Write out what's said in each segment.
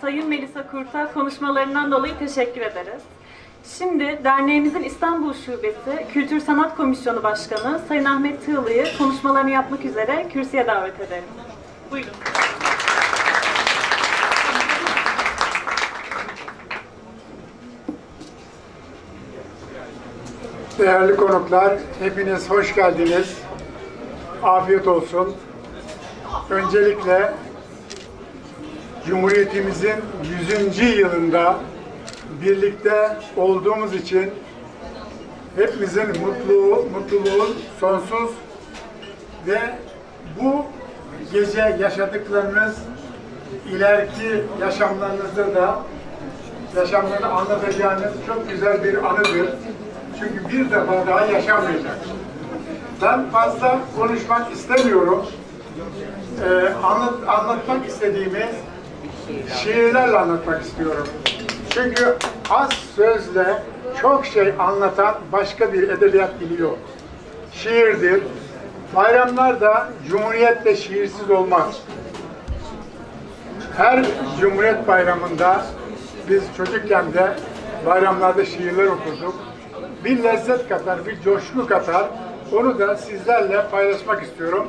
Sayın Melisa Kurt'a konuşmalarından dolayı teşekkür ederiz. Şimdi derneğimizin İstanbul Şubesi Kültür Sanat Komisyonu Başkanı Sayın Ahmet Tığlı'yı konuşmalarını yapmak üzere kürsüye davet ederim. Buyurun. Değerli konuklar, hepiniz hoş geldiniz. Afiyet olsun. Öncelikle Cumhuriyetimizin 100. yılında birlikte olduğumuz için hepimizin mutluluğu, mutluluğun sonsuz ve bu gece yaşadıklarınız ileriki yaşamlarınızda da yaşamlarını anlatacağınız çok güzel bir anıdır. Çünkü bir defa daha yaşanmayacak. Ben fazla konuşmak istemiyorum. Ee, anlat, anlatmak istediğimi şiirlerle anlatmak istiyorum. Çünkü az sözle çok şey anlatan başka bir edebiyat dili yok. Şiirdir. Bayramlarda Cumhuriyetle şiirsiz olmaz. Her Cumhuriyet Bayramı'nda biz çocukken de bayramlarda şiirler okurduk. Bir lezzet katar, bir coşku katar. Onu da sizlerle paylaşmak istiyorum.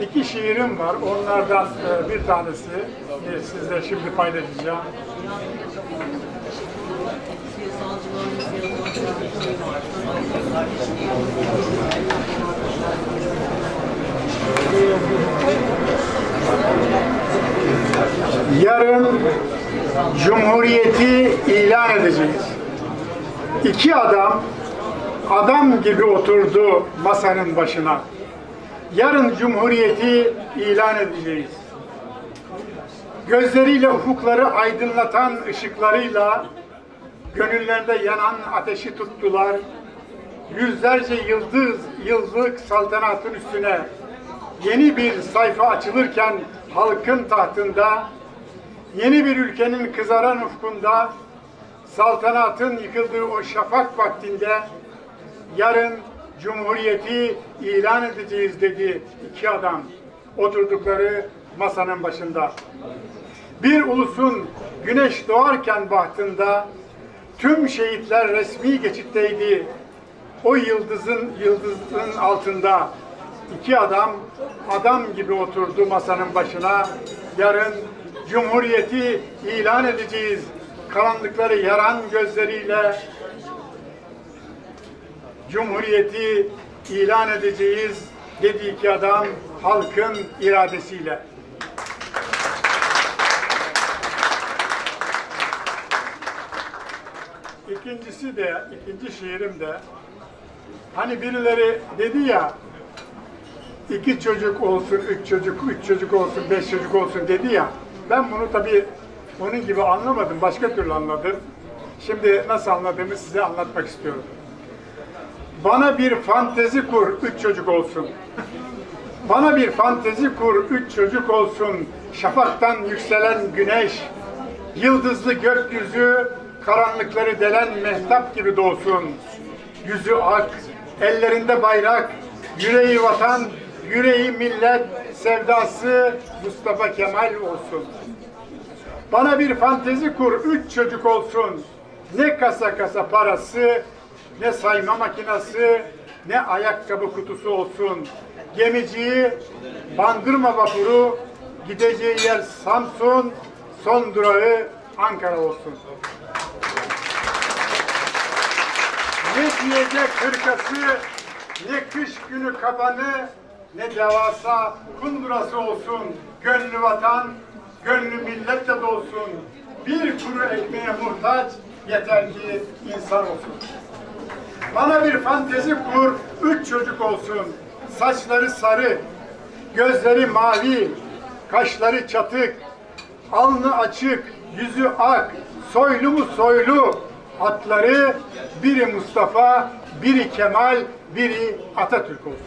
İki şiirim var. Onlardan e, bir tanesi e, sizle şimdi paylaşacağım. Yarın Cumhuriyeti ilan edeceğiz. İki adam adam gibi oturdu masanın başına. Yarın Cumhuriyeti ilan edeceğiz. Gözleriyle ufukları aydınlatan ışıklarıyla gönüllerinde yanan ateşi tuttular. Yüzlerce yıldız, yıllık saltanatın üstüne yeni bir sayfa açılırken halkın tahtında yeni bir ülkenin kızaran ufkunda saltanatın yıkıldığı o şafak vaktinde yarın Cumhuriyeti ilan edeceğiz dedi iki adam oturdukları masanın başında. Bir ulusun güneş doğarken bahtında tüm şehitler resmi geçitteydi. O yıldızın yıldızın altında iki adam adam gibi oturdu masanın başına. Yarın Cumhuriyeti ilan edeceğiz. Karanlıkları yaran gözleriyle Cumhuriyeti ilan edeceğiz dedi iki adam halkın iradesiyle. İkincisi de, ikinci şiirim de hani birileri dedi ya iki çocuk olsun, üç çocuk, üç çocuk olsun, beş çocuk olsun dedi ya ben bunu tabii onun gibi anlamadım, başka türlü anladım. Şimdi nasıl anladığımı size anlatmak istiyorum. Bana bir fantezi kur, üç çocuk olsun. Bana bir fantezi kur, üç çocuk olsun. Şafaktan yükselen güneş, yıldızlı gökyüzü, karanlıkları delen mehtap gibi doğsun. Yüzü ak, ellerinde bayrak, yüreği vatan, yüreği millet, sevdası Mustafa Kemal olsun. Bana bir fantezi kur, üç çocuk olsun. Ne kasa kasa parası, ne sayma makinası, ne ayakkabı kutusu olsun. Gemiciyi, bandırma vapuru, gideceği yer Samsun, son durağı Ankara olsun. Ne diyecek hırkası, ne kış günü kabanı, ne devasa kundurası olsun. Gönlü vatan, gönlü milletle dolsun. Bir kuru ekmeğe muhtaç, yeter ki insan olsun. Bana bir fantezi kur, üç çocuk olsun. Saçları sarı, gözleri mavi, kaşları çatık, alnı açık, yüzü ak, soylu mu soylu. Atları biri Mustafa, biri Kemal, biri Atatürk olsun.